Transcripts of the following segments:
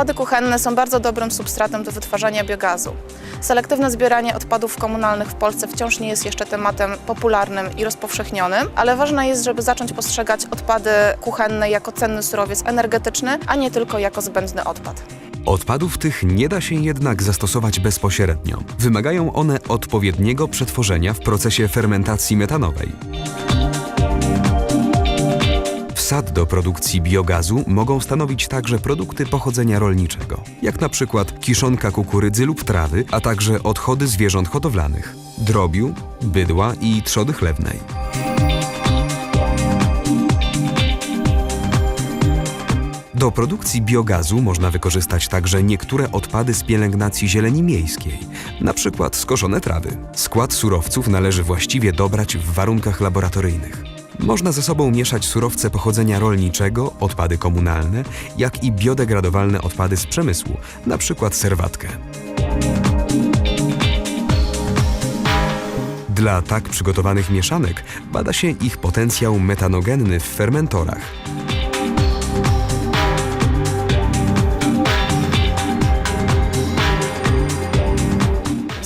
Odpady kuchenne są bardzo dobrym substratem do wytwarzania biogazu. Selektywne zbieranie odpadów komunalnych w Polsce wciąż nie jest jeszcze tematem popularnym i rozpowszechnionym, ale ważne jest, żeby zacząć postrzegać odpady kuchenne jako cenny surowiec energetyczny, a nie tylko jako zbędny odpad. Odpadów tych nie da się jednak zastosować bezpośrednio. Wymagają one odpowiedniego przetworzenia w procesie fermentacji metanowej. Wsad do produkcji biogazu mogą stanowić także produkty pochodzenia rolniczego, jak na przykład kiszonka kukurydzy lub trawy, a także odchody zwierząt hodowlanych, drobiu, bydła i trzody chlewnej. Do produkcji biogazu można wykorzystać także niektóre odpady z pielęgnacji zieleni miejskiej, przykład skoszone trawy. Skład surowców należy właściwie dobrać w warunkach laboratoryjnych. Można ze sobą mieszać surowce pochodzenia rolniczego, odpady komunalne, jak i biodegradowalne odpady z przemysłu, przykład serwatkę. Dla tak przygotowanych mieszanek bada się ich potencjał metanogenny w fermentorach.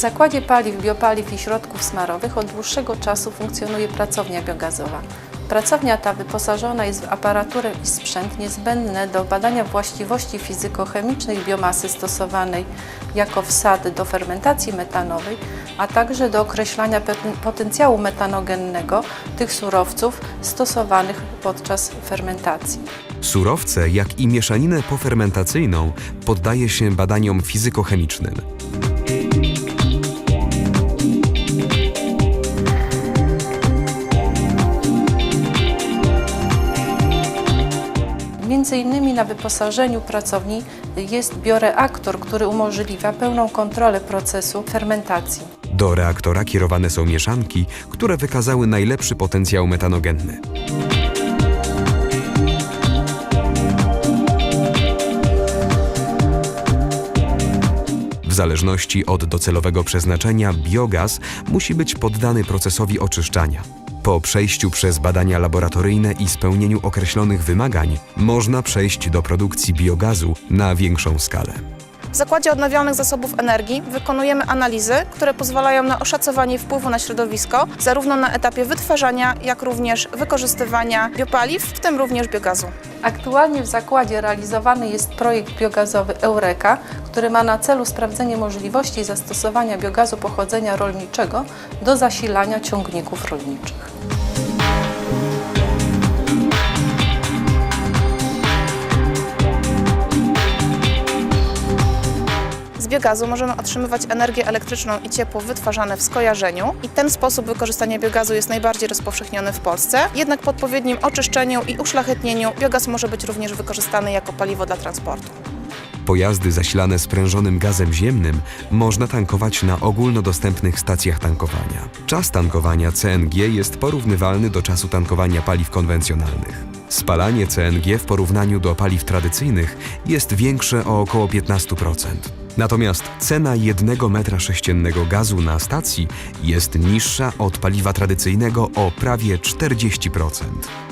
Zakładzie Paliw, Biopaliw i Środków Smarowych od dłuższego czasu funkcjonuje pracownia biogazowa. Pracownia ta wyposażona jest w aparaturę i sprzęt niezbędne do badania właściwości fizykochemicznych biomasy stosowanej jako wsad do fermentacji metanowej, a także do określania poten- potencjału metanogennego tych surowców stosowanych podczas fermentacji. Surowce, jak i mieszaninę pofermentacyjną poddaje się badaniom fizykochemicznym. Między innymi na wyposażeniu pracowni jest bioreaktor, który umożliwia pełną kontrolę procesu fermentacji. Do reaktora kierowane są mieszanki, które wykazały najlepszy potencjał metanogenny. W zależności od docelowego przeznaczenia, biogaz musi być poddany procesowi oczyszczania. Po przejściu przez badania laboratoryjne i spełnieniu określonych wymagań, można przejść do produkcji biogazu na większą skalę. W Zakładzie Odnawialnych Zasobów Energii wykonujemy analizy, które pozwalają na oszacowanie wpływu na środowisko, zarówno na etapie wytwarzania, jak również wykorzystywania biopaliw, w tym również biogazu. Aktualnie w zakładzie realizowany jest projekt biogazowy Eureka, który ma na celu sprawdzenie możliwości zastosowania biogazu pochodzenia rolniczego do zasilania ciągników rolniczych. Biogazu możemy otrzymywać energię elektryczną i ciepło wytwarzane w skojarzeniu i ten sposób wykorzystania biogazu jest najbardziej rozpowszechniony w Polsce. Jednak po odpowiednim oczyszczeniu i uszlachetnieniu biogaz może być również wykorzystany jako paliwo dla transportu. Pojazdy zasilane sprężonym gazem ziemnym można tankować na ogólnodostępnych stacjach tankowania. Czas tankowania CNG jest porównywalny do czasu tankowania paliw konwencjonalnych. Spalanie CNG w porównaniu do paliw tradycyjnych jest większe o około 15%. Natomiast cena jednego metra sześciennego gazu na stacji jest niższa od paliwa tradycyjnego o prawie 40%.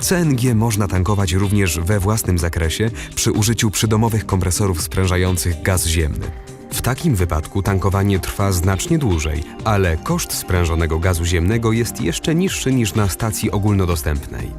CNG można tankować również we własnym zakresie przy użyciu przydomowych kompresorów sprężających gaz ziemny. W takim wypadku tankowanie trwa znacznie dłużej, ale koszt sprężonego gazu ziemnego jest jeszcze niższy niż na stacji ogólnodostępnej.